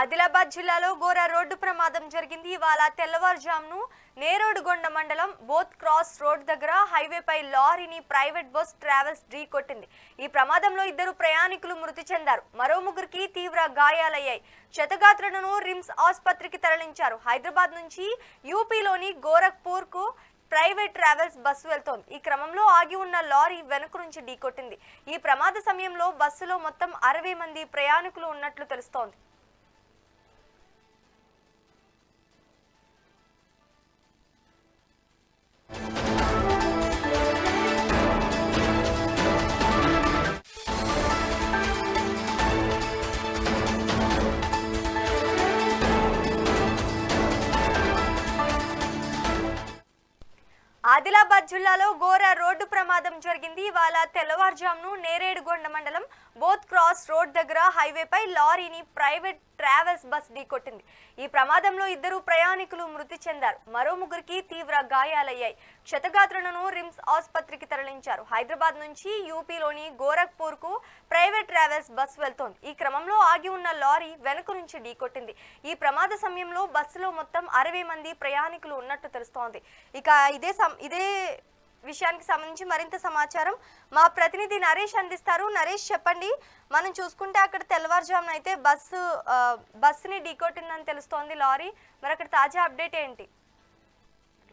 ఆదిలాబాద్ జిల్లాలో ఘోర రోడ్డు ప్రమాదం జరిగింది. ఇవాళ తెల్లవారుజామును నేరోడుగొండ మండలం బోత్ క్రాస్ రోడ్ దగ్గర హైవేపై లారీని ప్రైవేట్ బస్ ట్రావెల్స్ ఢీ కొట్టింది ఈ ప్రమాదంలో ఇద్దరు ప్రయాణికులు మృతి చెందారు. మరో ముగ్గురికి తీవ్ర గాయాలయ్యాయి. క్షతగాత్రులను రిమ్స్ ఆసుపత్రికి తరలించారు. హైదరాబాద్ నుంచి యూపీలోని గోరఖ్పూర్కు ప్రైవేట్ ట్రావెల్స్ బస్సు వెళ్తోంది. ఈ క్రమంలో ఆగి ఉన్న లారీ వెనుక నుంచి ఢీకొట్టింది. ఈ ప్రమాద సమయంలో బస్సులో మొత్తం అరవై మంది ప్రయాణికులు ఉన్నట్లు తెలుస్తోంది. ఆదిలాబాద్ జిల్లాలో ఘోర రోడ్డు ప్రమాదం జరిగింది. ఇవాళ తెల్లవారుజామును నేరేడుగొండ మండలం బోత్ క్రాస్ రోడ్ దగ్గర హైవేపై లారీని ప్రైవేట్ ట్రావెల్స్ బస్ ఢీకొట్టింది ఈ ప్రమాదంలో ఇద్దరు ప్రయాణికులు మృతి చెందారు. మరో ముగ్గురికి తీవ్ర గాయాలయ్యాయి. క్షతగాత్రులను రిమ్స్ ఆసుపత్రికి తరలించారు. హైదరాబాద్ నుంచి యూపీలోని గోరఖ్పూర్కు ప్రైవేట్ ట్రావెల్స్ బస్ వెళ్తోంది. ఈ క్రమంలో ఆగి ఉన్న లారీ వెనుక నుంచి ఢీకొట్టింది ఈ ప్రమాద సమయంలో బస్సులో మొత్తం అరవై మంది ప్రయాణికులు ఉన్నట్టు తెలుస్తోంది. ఇక ఇదే సం- ఇదే విషయానికి సంబంధించి మరింత సమాచారం మా ప్రతినిధి నరేష్ అందిస్తారు. నరేష్ చెప్పండి. మనం చూసుకుంటే అక్కడ తెల్లవారుజామున అయితే బస్సు బస్సుని ఢీకొట్టిందని తెలుస్తోంది లారీ. మరి అక్కడ తాజా అప్డేట్ ఏంటి?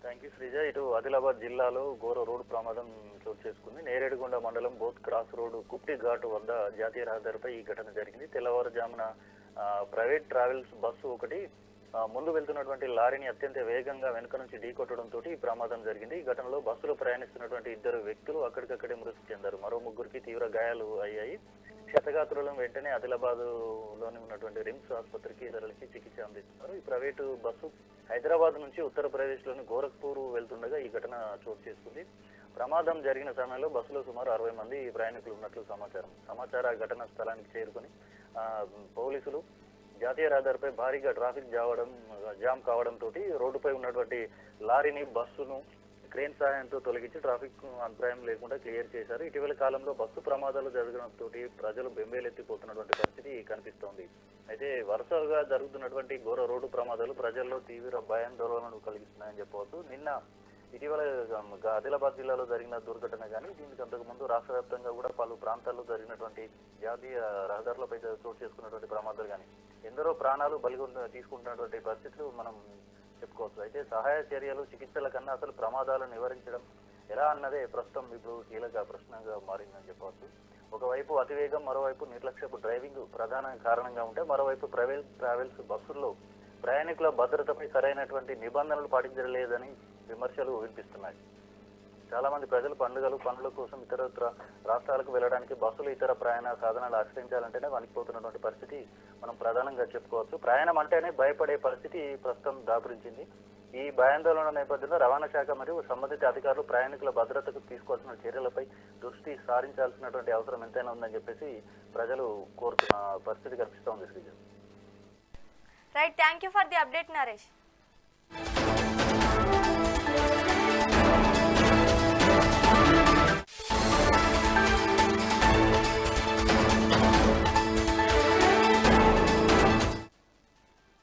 Thank you Sreeja. ఇటు ఆదిలాబాద్ జిల్లాలో ఘోర రోడ్డు ప్రమాదం చోటు చేసుకుంది. నేరేడుగొండ మండలం బోత్ క్రాస్ రోడ్డు కుప్టి ఘాట్ వద్ద జాతీయ రహదారిపై ఈ ఘటన జరిగింది. తెల్లవారుజామున ప్రైవేట్ ట్రావెల్స్ బస్సు ఒకటి ముందు వెళ్తున్నటువంటి లారీని అత్యంత వేగంగా వెనుక నుంచి ఢీకొట్టడంతో ఈ ప్రమాదం జరిగింది. ఈ ఘటనలో బస్సులో ప్రయాణిస్తున్నటువంటి ఇద్దరు వ్యక్తులు అక్కడికక్కడే మృతి చెందారు. మరో ముగ్గురికి తీవ్ర గాయాలు అయ్యాయి. క్షతగాత్రులను వెంటనే ఆదిలాబాద్లోని ఉన్నటువంటి రిమ్స్ ఆసుపత్రికి తరలించి చికిత్స అందిస్తున్నారు. ఈ ప్రైవేటు బస్సు హైదరాబాద్ నుంచి ఉత్తరప్రదేశ్లోని గోరఖ్పూర్ వెళ్తుండగా ఈ ఘటన చోటు చేసుకుంది. ప్రమాదం జరిగిన సమయంలో బస్సులో సుమారు అరవై మంది ప్రయాణికులు ఉన్నట్లు సమాచారం. సమాచార ఘటన స్థలానికి చేరుకుని పోలీసులు జాతీయ రహదారిపై భారీగా ట్రాఫిక్ జావడం జామ్ కావడంతో రోడ్డుపై ఉన్నటువంటి లారీని బస్సును క్రేన్ సహాయంతో తొలగించి ట్రాఫిక్ అంతరాయం లేకుండా క్లియర్ చేశారు. ఇటీవల కాలంలో బస్సు ప్రమాదాలు జరగడంతో ప్రజలు బెంబేలెత్తిపోతున్నటువంటి పరిస్థితి కనిపిస్తోంది. అయితే వరుసగా జరుగుతున్నటువంటి ఘోర రోడ్డు ప్రమాదాలు ప్రజల్లో తీవ్ర భయాందోళనలు కలిగిస్తున్నాయని చెప్పవచ్చు. నిన్న ఇటీవల ఆదిలాబాద్ జిల్లాలో జరిగిన దుర్ఘటన కానీ దీనికి అంతకుముందు రాష్ట్ర వ్యాప్తంగా కూడా పలు ప్రాంతాల్లో జరిగినటువంటి జాతీయ రహదారులపై చోటు చేసుకున్నటువంటి ప్రమాదాలు కానీ ఎందరో ప్రాణాలు బలి తీసుకుంటున్నటువంటి పరిస్థితులు మనం చెప్పుకోవచ్చు. అయితే సహాయ చర్యలు చికిత్సల కన్నా అసలు ప్రమాదాలను నివారించడం ఎలా అన్నదే ప్రస్తుతం ఇప్పుడు కీలక ప్రశ్నగా మారిందని చెప్పవచ్చు. ఒకవైపు అతివేగం మరోవైపు నిర్లక్ష్యపు డ్రైవింగ్ ప్రధాన కారణంగా ఉంటే మరోవైపు ప్రైవేట్ ట్రావెల్స్ బస్సుల్లో ప్రయాణికుల భద్రతపై సరైనటువంటి నిబంధనలు పాటించలేదని విమర్శలు వినిపిస్తున్నాయి. చాలామంది ప్రజలు పండుగలు పనుల కోసం ఇతరత్ర రాష్ట్రాలకు వెళ్ళడానికి బస్సులు ఇతర ప్రయాణ సాధనాలు ఆశ్రయించాలంటేనే వణికిపోతున్నటువంటి పరిస్థితి మనం ప్రధానంగా చెప్పుకోవచ్చు. ప్రయాణం అంటేనే భయపడే పరిస్థితి ప్రస్తుతం దాపురించింది. ఈ భయాందోళన నేపథ్యంలో రవాణా శాఖ మరియు సంబంధిత అధికారులు ప్రయాణికుల భద్రతకు తీసుకోవాల్సిన చర్యలపై దృష్టి సారించాల్సినటువంటి అవసరం ఎంతైనా ఉందని చెప్పేసి ప్రజలు కోరుతున్న పరిస్థితి కనిపిస్తోంది. Sreeja right thank you for the update Naresh